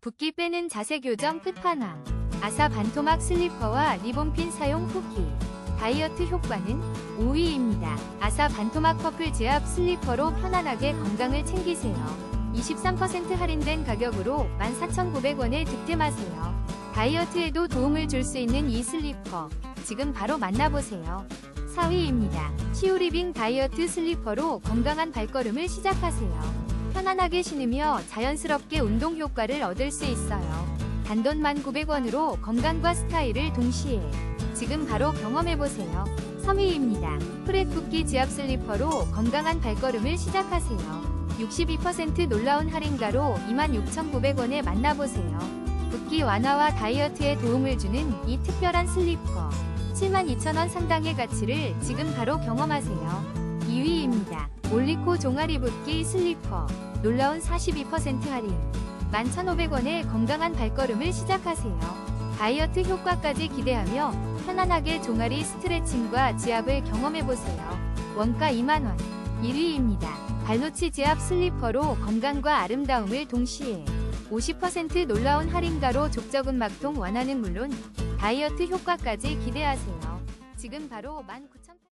붓기 빼는 자세 교정 끝판왕. 아사 반토막 슬리퍼와 리본핀 사용 후기. 다이어트 효과는 5위입니다. 아사 반토막 퍼플 지압 슬리퍼로 편안하게 건강을 챙기세요. 23% 할인된 가격으로 14,900원에 득템하세요. 다이어트에도 도움을 줄 수 있는 이 슬리퍼. 지금 바로 만나보세요. 4위입니다. 시우리빙 다이어트 슬리퍼로 건강한 발걸음을 시작하세요. 편안하게 신으며 자연스럽게 운동 효과를 얻을 수 있어요. 단돈 1,900원으로 건강과 스타일을 동시에 지금 바로 경험해보세요. 3위입니다. 프렛 붓기 지압 슬리퍼로 건강한 발걸음을 시작하세요. 62% 놀라운 할인가로 26,900원에 만나보세요. 붓기 완화와 다이어트에 도움을 주는 이 특별한 슬리퍼. 72,000원 상당의 가치를 지금 바로 경험하세요. 2위입니다. 올리코 종아리 붓기 슬리퍼. 놀라운 42% 할인. 11,500원에 건강한 발걸음을 시작하세요. 다이어트 효과까지 기대하며 편안하게 종아리 스트레칭과 지압을 경험해보세요. 원가 2만원. 1위입니다. 발노치 지압 슬리퍼로 건강과 아름다움을 동시에 50% 놀라운 할인가로 족저근 막통 완화는 물론 다이어트 효과까지 기대하세요. 지금 바로 19,000원.